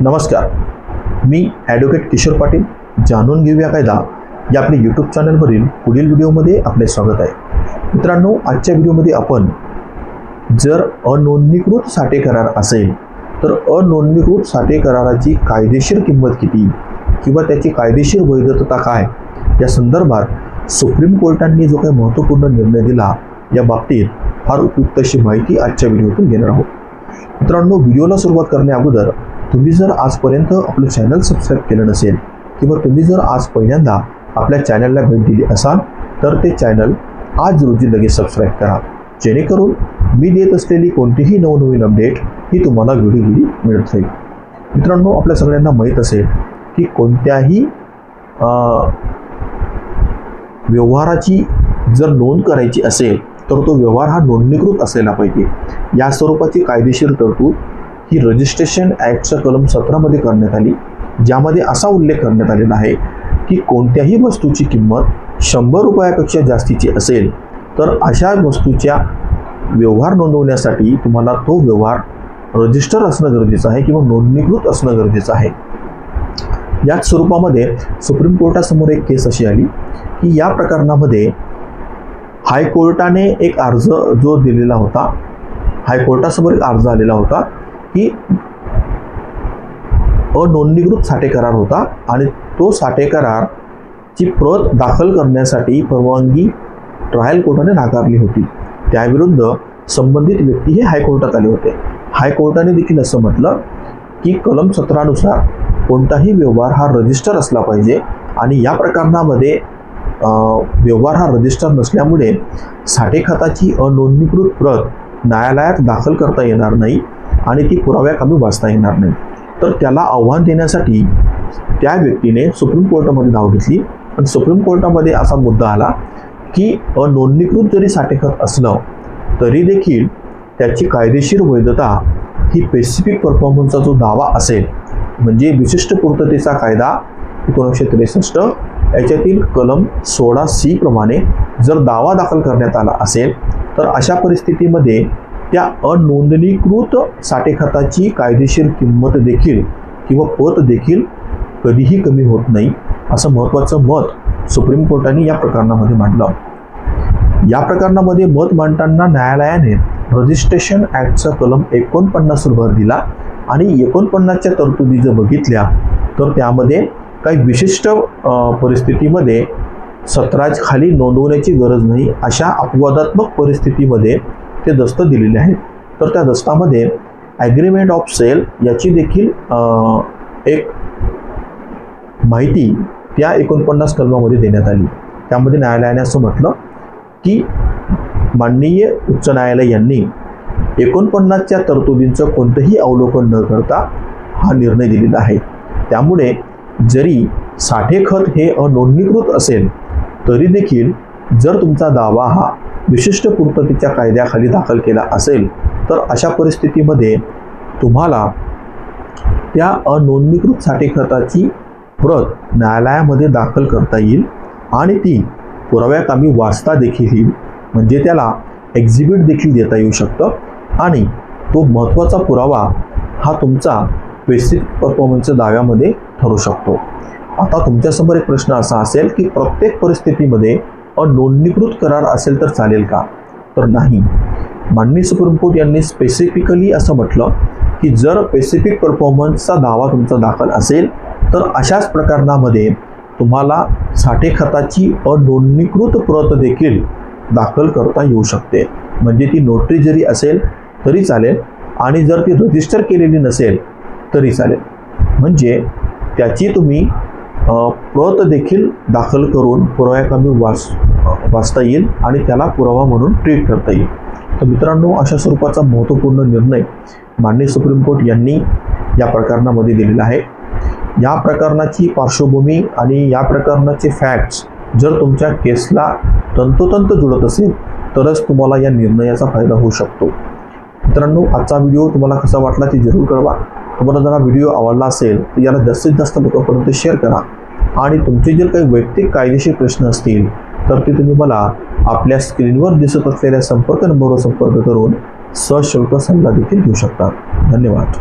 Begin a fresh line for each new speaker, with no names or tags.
नमस्कार. मी ॲडव्होकेट किशोर पाटील. जाणून घेऊया कायदा. या आपल्या यूट्यूब चॅनलवरील पुढील व्हिडिओमध्ये आपले स्वागत आहे. मित्रांनो आजच्या व्हिडिओमध्ये आपण जर अनोंदणीकृत साठे करार असेल तर अनोंदणीकृत साठे कराराची कायदेशीर किंमत किती? किंवा त्याची कायदेशीर वैधता काय? या संदर्भात सुप्रीम कोर्टांनी जो काही महत्त्वपूर्ण निर्णय दिला या बाबतीत फार उपयुक्त अशी माहिती आजच्या व्हिडिओतून घेणार आहोत. मित्रांनो व्हिडिओला सुरुवात करण्या अगोदर तुम्ही जर आजपर्यंत आपलं चॅनल सबस्क्राईब केलं नसेल किंवा तुम्ही जर आज पहिल्यांदा आपल्या चॅनलला भेट दिली असाल तर ते चॅनल आज रोजी लगेच सबस्क्राईब करा. जेणेकरून मी देत असलेली कोणतीही नवनवीन अपडेट ही तुम्हाला व्हिडिओ मिळत राहील. मित्रांनो आपल्या सगळ्यांना माहीत असेल की कोणत्याही व्यवहाराची जर नोंद करायची असेल तर तो व्यवहार हा नोंदणीकृत असलेला पाहिजे. या स्वरूपाची कायदेशीर तरतूद ही रजिस्ट्रेशन ॲक्टच्या कलम सतरामध्ये करण्यात आली ज्यामध्ये असा उल्लेख करण्यात आलेला आहे की कोणत्याही वस्तूची किंमत शंभर रुपयापेक्षा जास्तीची असेल तर अशा वस्तूच्या व्यवहार नोंदवण्यासाठी तुम्हाला तो व्यवहार रजिस्टर असणं गरजेचं आहे किंवा नोंदणीकृत असणं गरजेचं आहे. याच स्वरूपामध्ये सुप्रीम कोर्टासमोर एक केस अशी आली की या प्रकरणामध्ये हायकोर्टाने एक अर्ज जो दिलेला होता हायकोर्टासमोर एक अर्ज आलेला होता की अनोंदणीकृत साठे करार होता आणि तो साठे करारची प्रत दाखल करण्यासाठी परवानगी ट्रायल कोर्टाने नाकारली होती. त्याविरुद्ध संबंधित व्यक्ती हे हायकोर्टात आले होते. हायकोर्टाने देखील असं म्हटलं की कलम सतरानुसार कोणताही व्यवहार हा रजिस्टर असला पाहिजे आणि या प्रकरणामध्ये व्यवहार हा रजिस्टर नसल्यामुळे साठे खताची अनोंदणीकृत प्रत न्यायालयात दाखल करता येणार नाही. आणि ती पुराव्याकामी वाचता येणार नाही. तर त्याला आव्हान देण्यासाठी त्या व्यक्तीने सुप्रीम कोर्टामध्ये धाव घेतली. आणि सुप्रीम कोर्टामध्ये असा मुद्दा आला की अनोंदणीकृत जरी साठेखत असलं तरी देखील त्याची कायदेशीर वैधता ही स्पेसिफिक परफॉर्मन्सचा जो दावा असेल म्हणजे विशिष्ट पूर्ततेचा कायदा एकोणीसशे त्रेसष्ट याच्यातील कलम सोळा सी प्रमाणे जर दावा दाखल करण्यात आला असेल तर अशा परिस्थितीमध्ये त्या अनोंदणीकृत साठेखताची कायदेशीर किंमत देखील किंवा पत देखील कधीही कमी होत नाही असं महत्त्वाचं मत सुप्रीम कोर्टाने या प्रकरणामध्ये मांडलं या प्रकरणामध्ये मत मांडताना न्यायालयाने रजिस्ट्रेशन ॲक्टचा कलम एकोणपन्नासवर भर दिला आणि एकोणपन्नासच्या तरतुदी जर बघितल्या तर त्यामध्ये काही विशिष्ट परिस्थितीमध्ये सतराज खाली नोंदवण्याची गरज नाही अशा अपवादात्मक परिस्थितीमध्ये ते दस्त दिलेले आहेत. तर त्या दस्तामध्ये ॲग्रीमेंट ऑफ सेल याची देखील एक माहिती त्या एकोणपन्नास कलमामध्ये देण्यात आली. त्यामध्ये न्यायालयाने असं म्हटलं की माननीय उच्च न्यायालय यांनी एकोणपन्नासच्या तरतुदींचं कोणतंही अवलोकन न करता हा निर्णय दिलेला आहे. त्यामुळे जरी साठे खत हे अनोंदणीकृत असेल तरी देखील जर तुमचा दावा हा विशिष्ट पूर्ततेच्या कायद्याखाली दाखल केला असेल तर अशा परिस्थितीमध्ये तुम्हाला त्या अनोंदणीकृत साठे खताची प्रत न्यायालयामध्ये दाखल करता येईल आणि ती पुराव्यात आम्ही वाचता देखील येईल. म्हणजे त्याला एक्झिबिट देखील देता येऊ शकतं आणि तो महत्त्वाचा पुरावा हा तुमचा बेसिक परफॉर्मन्सच्या दाव्यामध्ये ठरू शकतो. आता तुमच्यासमोर एक प्रश्न असा असेल की प्रत्येक परिस्थितीमध्ये अनोंदणीकृत करार असेल तर चालेल का? तर नाही. माननीय सुप्रीम कोर्ट यांनी स्पेसिफिकली असं म्हटलं की जर स्पेसिफिक परफॉर्मन्सचा दावा तुमचा दाखल असेल तर अशाच प्रकरणामध्ये तुम्हाला साठे खताची अनोंदणीकृत प्रत देखील दाखल करता येऊ शकते. म्हणजे ती नोटरी जरी असेल तरी चालेल. आणि जर ती रजिस्टर केलेली नसेल तरी चालेल. म्हणजे त्याची तुम्ही प्रत देखील दाखल करून पुराव्याकामी वाच वाचता येईल आणि त्याला पुरावा म्हणून ट्रीट करता येईल. तर मित्रांनो अशा स्वरूपाचा महत्त्वपूर्ण निर्णय माननीय सुप्रीम कोर्ट यांनी या प्रकरणामध्ये दिलेला आहे. या प्रकरणाची पार्श्वभूमी आणि या प्रकरणाचे फॅक्ट्स जर तुमच्या केसला तंतोतंत जुळत असेल तरच तुम्हाला या निर्णयाचा फायदा होऊ शकतो. मित्रांनो आजचा व्हिडिओ तुम्हाला कसा वाटला ते जरूर कळवा. तुम्हाला जर हा व्हिडिओ आवडला असेल तर याला जास्तीत जास्त लोकांपर्यंत शेअर करा. आणि तुमचे जर काही वैयक्तिक कायदेशीर प्रश्न असतील तर ते तुम्ही मला आपल्या स्क्रीनवर दिसत असलेल्या संपर्क नंबरवर संपर्क करून सशुल्क सल्ला देखील घेऊ शकता. धन्यवाद.